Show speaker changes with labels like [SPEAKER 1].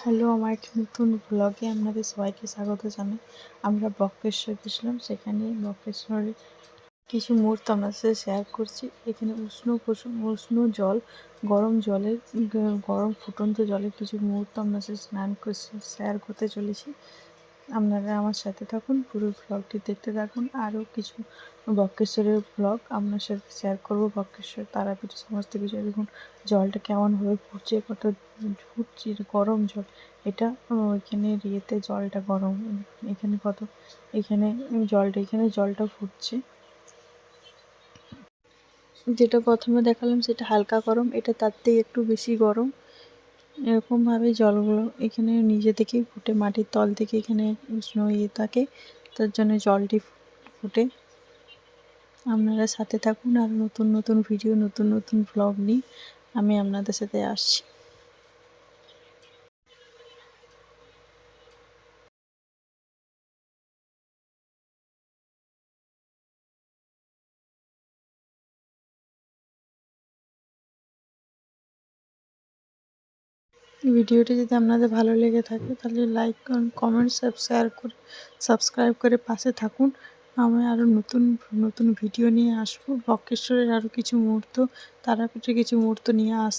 [SPEAKER 1] Hello, আমার একটি নতুন ব্লগে আপনাদের সবাইকে স্বাগত জানাই। আমরা বক্রেশ্বর গেছিলাম সেখানে বক্রেশ্বরের কিছু মুহূর্ত আপনার সাথে শেয়ার করছি। এখানে উষ্ণ উষ্ণ জল, গরম জলের, গরম ফুটন্ত জলের কিছু মুহূর্ত আপনার সাথে স্নান করছি শেয়ার করতে চলেছি। আপনারা আমার সাথে থাকুন, পুরো ব্লগটি দেখতে থাকুন। আরও কিছু বক্রেশ্বরের ব্লগ আপনার সাথে শেয়ার করব। বক্রেশ্বর তারাপীঠ সমস্ত কিছু দেখুন। জলটা কেমনভাবে ফুটছে, কত ফুটছে গরম জল। এটা এখানে ইয়েতে জলটা গরম, এখানে কত, এখানে জলটা এখানে জলটা ফুটছে। যেটা প্রথমে দেখালাম সেটা হালকা গরম, এটা তার থেকে একটু বেশি গরম। এরকমভাবে জলগুলো এখানে নিজে থেকেই ফুটে, মাটির তল থেকে এখানে উষ্ণ ইয়ে থাকে, তার জন্য জলটি ফুটে। আপনারা সাথে থাকুন আর নতুন নতুন ভিডিও, নতুন নতুন ব্লগ নিয়ে আমি আপনাদের সাথে আসছি। ভিডিওটি যদি আপনাদের ভালো লেগে থাকে, তাহলে লাইক করুন কমেন্ট শেয়ার করে সাবস্ক্রাইব করে পাশে থাকুন। আমি আরও নতুন নতুন ভিডিও নিয়ে আসব। বক্রেশ্বরের আরও কিছু মুহূর্ত, তারাপীঠের কিছু মুহূর্ত নিয়ে আস